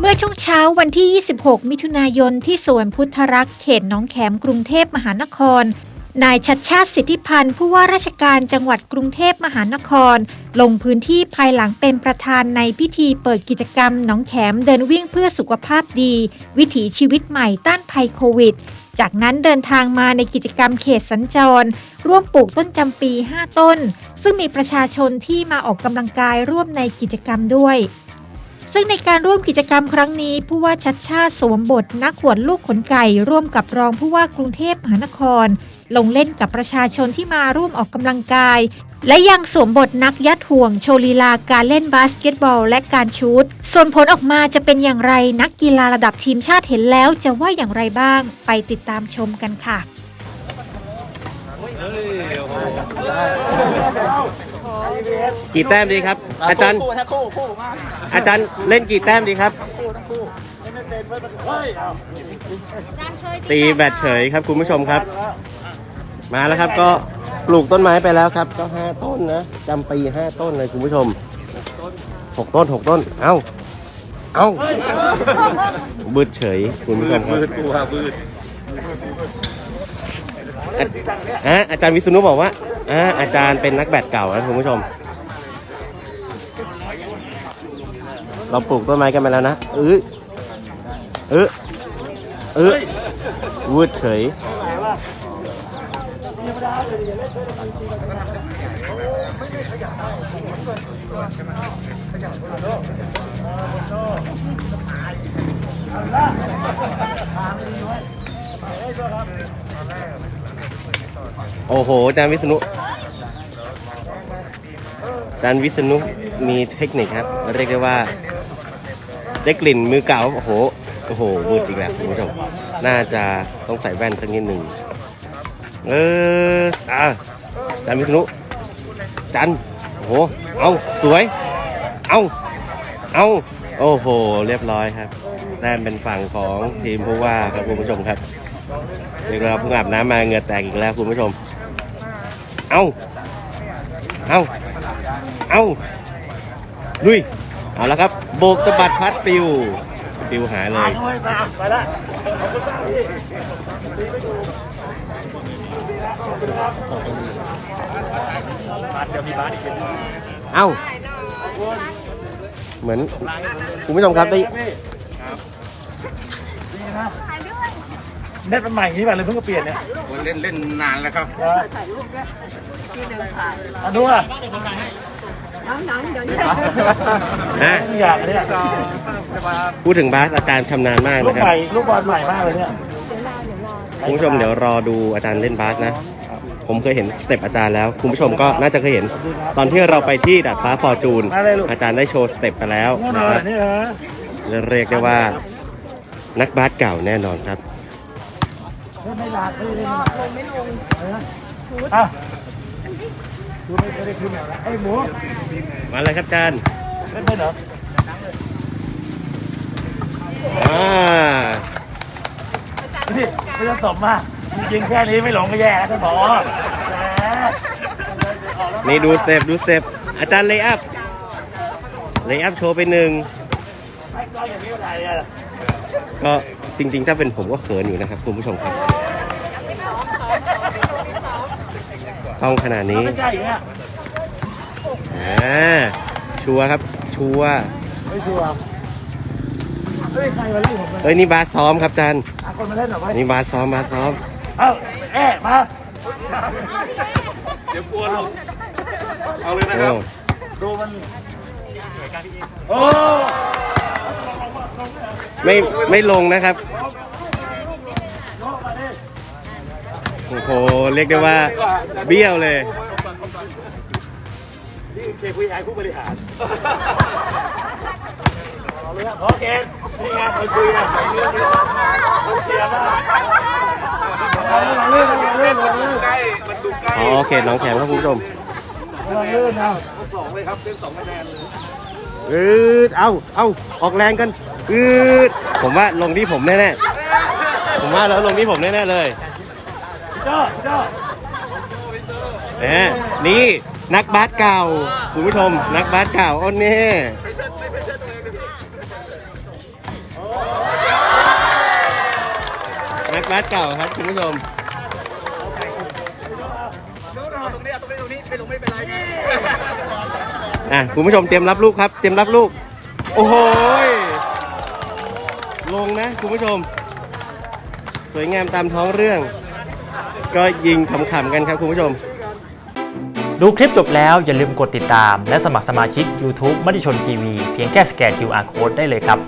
เมื่อช่วงเช้าวันที่ 26 มิถุนายนที่สวนพุทธรักษ์เขตหนองแขมกรุงเทพมหานคร นายชัดชาติสิทธิพันธ์ผู้ว่าราชการจังหวัดกรุงเทพมหานคร ลงพื้นที่ภายหลังเป็นประธานในพิธีเปิดกิจกรรมหนองแขมเดินวิ่งเพื่อสุขภาพดี วิถีชีวิตใหม่ต้านภัยโควิด จากนั้นเดินทางมาในกิจกรรมเขตสัญจร ร่วมปลูกต้นจำปี 5 ต้น ซึ่งมีประชาชนที่มาออกกำลังกายร่วมในกิจกรรมด้วย ซึ่งในการร่วมกิจกรรมครั้งนี้ ผู้ว่าชัดชาติสวมบทนักหวนลูกขนไก่ร่วมกับรองผู้ว่ากรุงเทพมหานคร ลงเล่นกับประชาชนที่มาร่วมออกกำลังกาย และยังสวมบทนักยัดห่วงโชว์ลีลาการเล่นบาสเกตบอล และการชูตส่วนผลออกมาจะเป็นอย่างไรนักกีฬาระดับทีมชาติเห็นแล้วจะว่าอย่างไรบ้าง ไปติดตามชมกันค่ะ กี่แต้มดีครับ อาจารย์คู่นะคู่คู่มาอาจารย์เล่นกี่แต้มดีครับคู่ทั้งคู่ไม่เป็นไม่เป็นเฮ้ยเอาตีแบตเฉยครับคุณผู้ชมครับ มาแล้วครับก็ปลูกต้นไม้ไปแล้วครับ ก็ห้าต้นนะจำปีห้าต้นเลยคุณผู้ชมหกต้นหกต้น เอ้า เอ้าบืดเฉยคุณผู้ชมครับบืดกูครับบืดอะอะอาจารย์วิษณุบอกว่า อะอาจารย์เป็นนักแบดเก่านะคุณผู้ชม เราปลูกต้นไม้กันไปแล้วนะเออเออเออวืดเฉยโอ้โหอาจารย์วิษณุ จารย์วิษณุมีเทคนิคครับ เรียกได้ว่า ได้กลิ่นมือเก่าโอ้โหโอ้โหบูดอีกแล้วคุณผู้ชมน่าจะต้องใส่แว่นสักนิดหนึ่งเอออะอาจารย์วิษณุจันโอ้โหเอาสวย เอาเอาโอ้โห เรียบร้อยครับแต้มเป็นฝั่งของทีมผู้ว่าครับคุณผู้ชมครับเรียกว่าเพิ่งอาบน้ำมาเหงื่อแตกอีกแล้วคุณผู้ชม เอาเอา เอาลุย เอาแล้วครับ โบกสะบัดพัดปิว ปิวหายเลย ไปมาไปละบาสเดี๋ยวมีบาสอีกเป็นเอ้า เหมือนคุณผู้ชมครับได้เน็ตมันใหม่อย่างนี้ป่ะเลยเพิ่งมาเปลี่ยนเนี่ยเล่นเล่นนานแล้วครับอันนู้นอะ นะทุกอย่างอันเนี้ยพูดถึงบาสอาจารย์ชำนาญมากลูกนะครัใหม่ลูกบอลใหม่มากเลยเนี่ยคุณผู้ชมเดี๋ยวรอดูอาจารย์เล่นบาสนะ ผมเคยเห็นสเต็ปอาจารย์แล้ว คุณผู้ชมก็น่าจะเคยเห็น ตอนที่เราไปที่ดาดฟ้าฟอร์จูนอาจารย์ได้โชว์สเต็ปไปแล้วแน่นนะครับอันนี้นะและเรียกได้ว่า นักบาสเก่าแน่นอนครับไม่ลาดเล่นลงไม่ลงอะ ดูไม่ได้ขึ้นเหรอไอ้หมูมาเลยครับอาจารย์เล่นเหรออ่านี่ไม่ต้องตบมากจริงแค่นี้ไม่หลงก็แย่แล้วท่านผอนี่ดูสเต็ปดูสเต็ปอาจารย์เลยอัพเลยอัพโชว์ไปหนึ่งก้อยอย่างนี้อะไรอะก็จริงๆ ถ้าเป็นผมก็เขินอยู่นะครับ คุณผู้ชมครับ ต้องขนาดนี้ไม่ใกล้อย่างเงี้ยอ่าชัวร์ครับ ชัวร์ไม่ชัวร์เฮ้ยใครมาเล่นผมมันเอ้ยนี่บาสซ้อมครับอาจารย์หาคนมาเล่นหน่อยไว้นี่บาสซ้อมบาสซ้อม เอ้าเอ๊ะมาเดี๋ยวกลัวลงเอาเลยนะครับโอ้ดูมันโอ้ ไม่ไม่ลงนะครับ โอ้โห เรียกได้ว่า เบี้ยวเลย นี่เคคุยไอผู้บริหารเอาเลยอะขอเกณฑ์นี่ไงคนคุยนะคนเชียร์มากเอาเลื่อนเอาเลื่อนเอาเลื่อนใกล้มันดูใกล้อ๋อโอเค น้องแข็งครับคุณผู้ชมเอาเลื่อนเอาสองเลยครับเป็นสองคะแนนเลยอืดเอาเอาออกแรงกันอืดผมว่าลงที่ผมแน่ๆผมว่าแล้วลงที่ผมแน่ๆเลย จ้าจ้าเอ่นี่นักบาสเก่าคุณผู้ชม นักบาสเก่าอ้นนี่นักบาสเก่าครับคุณผู้ชมตรงนี้ตรงนี้ตรงนี้ไม่ลงไม่เป็นไรอะคุณผู้ชมเตรียมรับลูกครับ เตรียมรับลูก โอ้โหยลงนะคุณผู้ชม สวยงามตามท้องเรื่อง ก็ยิงขำๆกันครับคุณผู้ชม ดูคลิปจบแล้วอย่าลืมกดติดตาม และสมัครสมาชิก YouTube มติชนทีวีเพียงแค่สแกน QR Code ได้เลยครับ